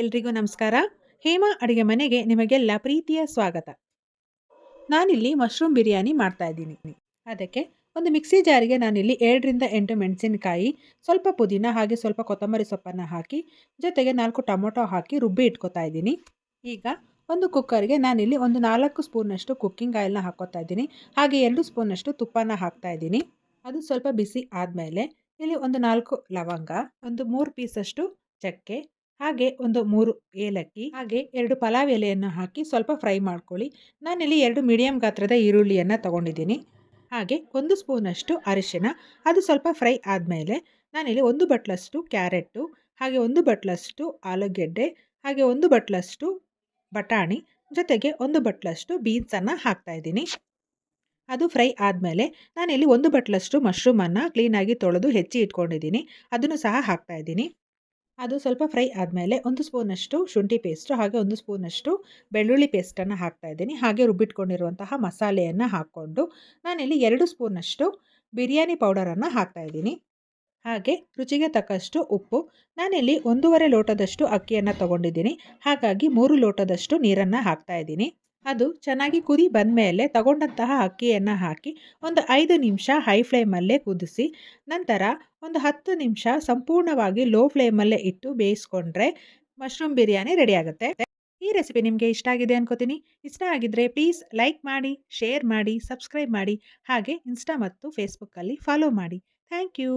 ಎಲ್ರಿಗೂ ನಮಸ್ಕಾರ. ಹೇಮಾ ಅಡುಗೆ ಮನೆಗೆ ನಿಮಗೆಲ್ಲ ಪ್ರೀತಿಯ ಸ್ವಾಗತ. ನಾನಿಲ್ಲಿ ಮಶ್ರೂಮ್ ಬಿರಿಯಾನಿ ಮಾಡ್ತಾ ಇದ್ದೀನಿ. ಅದಕ್ಕೆ ಒಂದು ಮಿಕ್ಸಿ ಜಾರಿಗೆ ನಾನಿಲ್ಲಿ ಎರಡರಿಂದ ಎಂಟು ಮೆಣಸಿನಕಾಯಿ, ಸ್ವಲ್ಪ ಪುದೀನ ಹಾಗೆ ಸ್ವಲ್ಪ ಕೊತ್ತಂಬರಿ ಸೊಪ್ಪನ್ನು ಹಾಕಿ, ಜೊತೆಗೆ ನಾಲ್ಕು ಟೊಮೊಟೊ ಹಾಕಿ ರುಬ್ಬಿ ಇಟ್ಕೊತಾ ಇದ್ದೀನಿ. ಈಗ ಒಂದು ಕುಕ್ಕರ್ಗೆ ನಾನಿಲ್ಲಿ ಒಂದು ನಾಲ್ಕು ಸ್ಪೂನಷ್ಟು ಕುಕ್ಕಿಂಗ್ ಆಯಿಲ್ನ ಹಾಕೋತಾ ಇದ್ದೀನಿ. ಹಾಗೆ ಎರಡು ಸ್ಪೂನಷ್ಟು ತುಪ್ಪನ ಹಾಕ್ತಾ ಇದ್ದೀನಿ. ಅದು ಸ್ವಲ್ಪ ಬಿಸಿ ಆದಮೇಲೆ, ಇಲ್ಲಿ ಒಂದು ನಾಲ್ಕು ಲವಂಗ, ಒಂದು ಮೂರು ಪೀಸಷ್ಟು ಚಕ್ಕೆ ಹಾಗೆ ಒಂದು ಮೂರು ಏಲಕ್ಕಿ, ಹಾಗೆ ಎರಡು ಪಲಾವ್ ಎಲೆಯನ್ನು ಹಾಕಿ ಸ್ವಲ್ಪ ಫ್ರೈ ಮಾಡ್ಕೊಳ್ಳಿ. ನಾನಿಲ್ಲಿ ಎರಡು ಮೀಡಿಯಂ ಗಾತ್ರದ ಈರುಳ್ಳಿಯನ್ನು ತಗೊಂಡಿದ್ದೀನಿ. ಹಾಗೆ ಒಂದು ಸ್ಪೂನಷ್ಟು ಅರಿಶಿನ ಅದು ಸ್ವಲ್ಪ ಫ್ರೈ ಆದಮೇಲೆ ನಾನಿಲ್ಲಿ ಒಂದು ಬಟ್ಲಷ್ಟು ಕ್ಯಾರೆಟು ಹಾಗೆ ಒಂದು ಬಟ್ಲಷ್ಟು ಆಲೂಗೆಡ್ಡೆ, ಹಾಗೆ ಒಂದು ಬಟ್ಲಷ್ಟು ಬಟಾಣಿ, ಜೊತೆಗೆ ಒಂದು ಬಟ್ಲಷ್ಟು ಬೀನ್ಸನ್ನು ಹಾಕ್ತಾಯಿದ್ದೀನಿ ಅದು ಫ್ರೈ ಆದಮೇಲೆ ನಾನಿಲ್ಲಿ ಒಂದು ಬಟ್ಲಷ್ಟು ಮಶ್ರೂಮನ್ನು ಕ್ಲೀನಾಗಿ ತೊಳೆದು ಹೆಚ್ಚಿ ಇಟ್ಕೊಂಡಿದ್ದೀನಿ. ಅದನ್ನು ಸಹ ಹಾಕ್ತಾಯಿದ್ದೀನಿ ಅದು ಸ್ವಲ್ಪ ಫ್ರೈ ಆದಮೇಲೆ ಒಂದು ಸ್ಪೂನಷ್ಟು ಶುಂಠಿ ಪೇಸ್ಟು, ಹಾಗೆ ಒಂದು ಸ್ಪೂನಷ್ಟು ಬೆಳ್ಳುಳ್ಳಿ ಪೇಸ್ಟನ್ನು ಹಾಕ್ತಾ ಇದ್ದೀನಿ. ಹಾಗೆ ರುಬ್ಬಿಟ್ಕೊಂಡಿರುವಂತಹ ಮಸಾಲೆಯನ್ನು ಹಾಕ್ಕೊಂಡು ನಾನಿಲ್ಲಿ ಎರಡು ಸ್ಪೂನಷ್ಟು ಬಿರಿಯಾನಿ ಪೌಡರನ್ನು ಇದ್ದೀನಿ. ಹಾಗೆ ರುಚಿಗೆ ತಕ್ಕಷ್ಟು ಉಪ್ಪು, ನಾನಿಲ್ಲಿ ಒಂದೂವರೆ ಲೋಟದಷ್ಟು ಅಕ್ಕಿಯನ್ನು ತಗೊಂಡಿದ್ದೀನಿ. ಹಾಗಾಗಿ ಮೂರು ಲೋಟದಷ್ಟು ನೀರನ್ನು ಹಾಕ್ತಾ ಇದ್ದೀನಿ. ಅದು ಚೆನ್ನಾಗಿ ಕುದಿ ಬಂದ ಮೇಲೆ ತಗೊಂಡಂತಹ ಅಕ್ಕಿಯನ್ನು ಹಾಕಿ ಒಂದು ಐದು ನಿಮಿಷ ಹೈ ಫ್ಲೇಮಲ್ಲೇ ಕುದಿಸಿ, ನಂತರ ಒಂದು ಹತ್ತು ನಿಮಿಷ ಸಂಪೂರ್ಣವಾಗಿ ಲೋ ಫ್ಲೇಮಲ್ಲೇ ಇಟ್ಟು ಬೇಯಿಸ್ಕೊಂಡ್ರೆ ಮಶ್ರೂಮ್ ಬಿರಿಯಾನಿ ರೆಡಿ ಆಗುತ್ತೆ. ಈ ರೆಸಿಪಿ ನಿಮಗೆ ಇಷ್ಟ ಆಗಿದೆ ಅನ್ಕೋತೀನಿ. ಇಷ್ಟ ಆಗಿದ್ರೆ ಪ್ಲೀಸ್ ಲೈಕ್ ಮಾಡಿ ಶೇರ್ ಮಾಡಿ ಸಬ್ಸ್ಕ್ರೈಬ್ ಮಾಡಿ, ಹಾಗೆ ಇನ್ಸ್ಟಾ ಮತ್ತು ಫೇಸ್ಬುಕ್ಕಲ್ಲಿ ಫಾಲೋ ಮಾಡಿ. Thank you